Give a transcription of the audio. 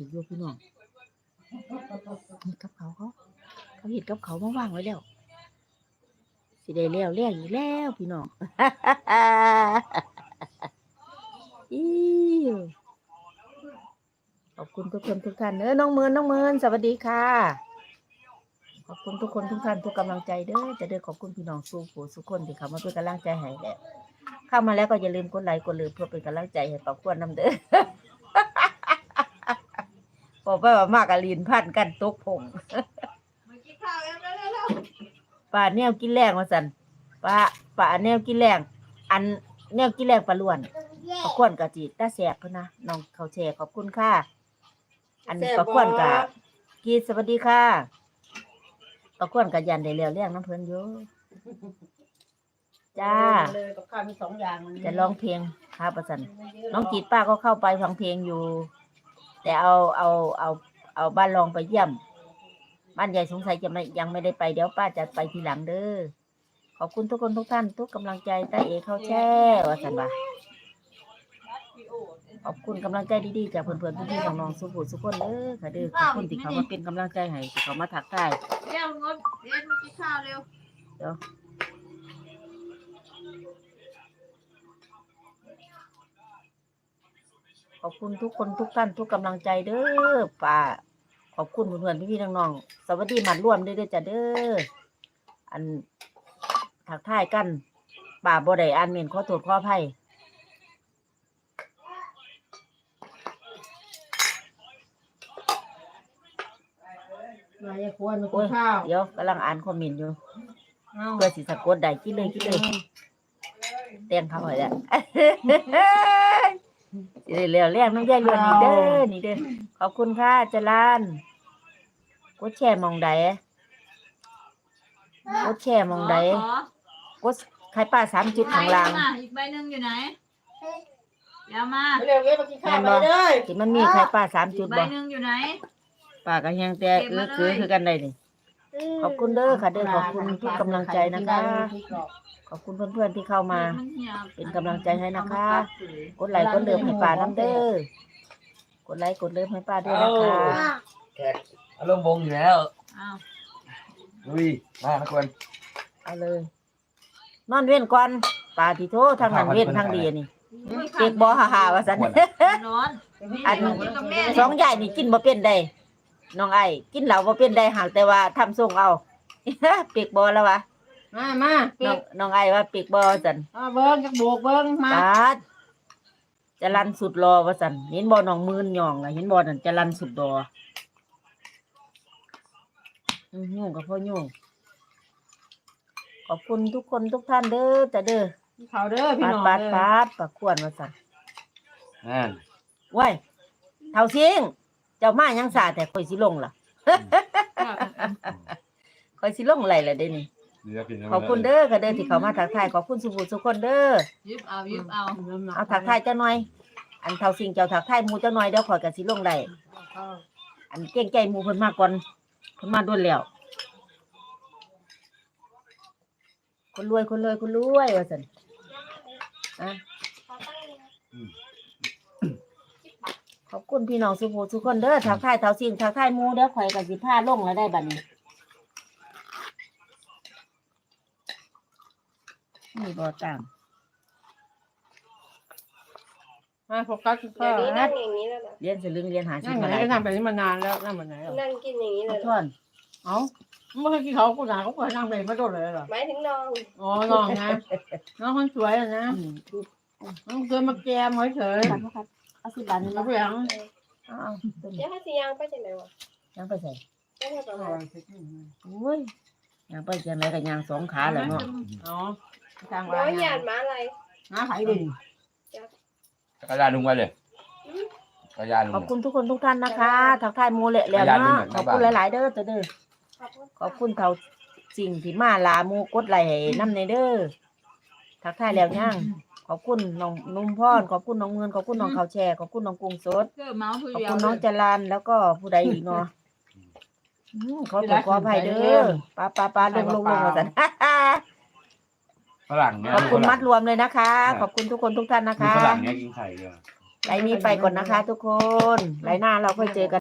อีกอยู่พี่น้องนี่กับเขาเขาเขาเห็ดกับเขามาว่างไว้แล้วสิได้แล้วแล้วอีกแล้วพี่น้องอิวขอบคุณทุกคนทุกท่านเด้อน้องเมินน้องเมินสวัสดีค่ะ ขอบคุณทุกคนทุกท่านทุกกำลังใจเด้อจะเด้อขอบคุณพี่น้องสู้ผู้สุกคนที่เขามาเป็นกำลังใจให้แหละเข้ามาแล้วก็อย่าลืมกดไลค์กดลืมเพื่อเป็นกำลังใจให้ปาควรนำเด้อ บอกไปว่ามากกับลีนพันกันตกผงมากินข้าวแล้วเร็วป่าแนวกินแรงว่าสันป่าป่าแนวกินแรงอันแนวกินแรงปลาล้วนปลาควนกะจีตาแสบเพิ่นนะน้องเขาแชร์ขอบคุณค่ะ อันปลาควนกะกีสวัสดีค่ะปลาควนกะยันได้แล้วเรื่องน้ำเพิ่นอยู่จ้าเลยกับข้าวมีสองอย่างจะร้องเพลงครับประสันน้องจีดป้าก็เข้าไปฟังเพลงอยู่ แต่เอาเอาเอาเอาบ้านรองไปเยี่ยม บ้านใหญ่สงสัยจะไม่ยังไม่ได้ไปเดี๋ยวป้าจะไปทีหลังเด้อขอบคุณทุกคนทุกท่าน ทุกกำลังใจใต้เอเข้าแช่ว่าสันบ่าขอบคุณกำลังใจดีๆจากเพื่อนๆพี่ๆน้องๆสุขุสุขคนเด้อค่ะเด้อขอบคุณที่เขามาเป็นกำลังใจให้ที่เขามาถักทายเร็วงดเรียนมากินข้าวเร็ว ขอบคุณทุกคนทุกท่านทุกกำลังใจเด้อป้าขอบคุณเพื่อนๆพี่ๆน้องๆสวัสดีหมัดร่วมเด้อเด้อจ้ะเด้ออันถักทายกันป่าบ่ได้อ่านเมนขอโทษขออภัยนายควรมากินข้าวเดี๋ยวกำลังอ่านคอมเมนต์อยู่เอาเพื่อสิสะกดได้กินเลยกินเลยเตียงเขาไว้แล้ว สิได้เร็วแรกน้องยายรวนนี่เด้อนี่เด้อขอบคุณค่ะจรันกดแชร์หมองใดกดแชร์หมองใดขอกดใครป้าสามจุดข้างล่างอีกใบหนึ่งอยู่ไหนเดี๋ยวมาเร็วเร็วมากินข้าวไปเลยที่มันมีใครป้าสามจุดใบบ่หนึ่งอยู่ไหนป้าก็ยังแต่เออคือคือกันได้นี่ ขอบคุณเด้อค่ะเด้อขอบคุณทุกกำลังใจนะคะ ขอบคุณเพื่อนๆที่เข้ามา เป็นกำลังใจให้นะคะ กดไลค์กดเลิฟให้ป้าน้ำเด้อกดไลค์กดเลิฟให้ป้าด้วยนะคะแขกอารมณ์วงอยู่แล้วอ้าวลุยมาทุกคนเอาเลย นอนเว้นก่อนป้าที่โททางนั้นเว้นทางดีนี่เด็กบ่ฮ่าๆว่าซั่นร้อนอันกินกับแม่สองยายนี่กินบ่เป็นได้ น้องไอ้กินเหล้าบ่เป็นได้หากแต่ว่าทำส่งเอา เปีกบ่แล้ววะมามาน้องน้องไอ้ว่าเปีกบ่ซั่นเอาเบิ้งจะโบกเบิ้งมาปาดจะรันสุดรอว่าซั่นเห็นบ่น้องมืนหย่องอะเห็นบ่นั่นจะรันสุดรออือยุ่งกับพ่อยุ่งขอบคุณทุกคนทุกท่านเด้อจ้ะเด้อเขาเด้อพี่ปาดน้องปาดเด้อปาดปากควรว่าซั่นนั่น ว้ายเท่าซิง เจ้ามายังสาแต่ข่อยสิลงล่ะข่อยสิลงไหลล่ะเด้นี่เดี๋ยวกินขอบคุณเด้อค่ะเด้อที่เขามาทักทายขอบคุณสุภูทุกคนเด้อยิบเอายิบเอาเอาทักทายเจ้าหน่อย อันเท่าสิ่งเจ้าทักทายหมูเจ้าหน่อยเดี๋ยวข่อยก็สิลงได้อันเก่งใจหมูเพิ่นมาก่อนเพิ่นมาด่วนแล้วคนรวยคนรวยคนรวยว่าซั่นอะ ขอบคุณพี่น้องสุภูทุกคนเด้อทักทายเท่าสิ่งทักทายหมูเดี๋ยวข่อยก็สิพาลงแล้วได้บัดนี้นี่บ่ตาม มาโฟกัสกินข้าเดี๋ยววนี้นั่นะงอย่างนี้แล้วนะเรียนสลึงเรียนหานั่ชิ้งนไหนมาได้ก็ทำแบบนี้มานานแล้วนั่งแบบไหนหรอนั่งกินอย่างนี้เลยเหรท่ออนเอ้าไม่เคยกินเขากูหนาเขาเคยนั่งแบบไม่โดนเลยเหรอหมายถึงน้องอ๋อน้องนะน้องคนสวยอะนะอืมน้องเคยมาแกมเฉยครับครับ เอาสิบบาทนี่ๆนะแล้วก็ยังเอาเอาวเดี๋ยวให้สิยังไปจังไหนวะยังไปใส่ไม่ให้ประมาณโอ้ยยังไปจังไรกับยางสองขาแล้วเนาะอ๋อทางน้ว่ายหยาดหมาอะไรน้าไผ่ดิกระยาลุงไปเลยกระยาลุงขอบคุณทุกคนทุกท่านนะคะทักทายหมูเละแล้วเนาะขอบคุณหลาย ๆ เด้อตัวเด้อขอบคุณเท่าสิ่งที่มาลาหมูกดไลค์ให้น้ำในเด้อทักทายแล้วยัง ขอบคุณน้องนุ่มพรขอบคุณน้องเงินขอบคุณน้องข้าวแช่ขอบคุณน้องกุ้งสดเกอร์เมาส์ผู้ขอบเดียวคุณน้องจรันแล้วก็ผู้ใดอีกเนาะอืมขอตัวขออภัยเด้อป้าป้าป้าลงลงลงมาสัน ฝรั่งเนี่ยขอบคุณมัดรวมเลยนะคะ ขอบคุณทุกคนทุกท่านนะมีคะฝรั่งเนี่ยกินไข่ด้วยไลน์นี้ไปก่อนนะคะ ทุกคนไลน์หน้าเราค่อยเจอกัน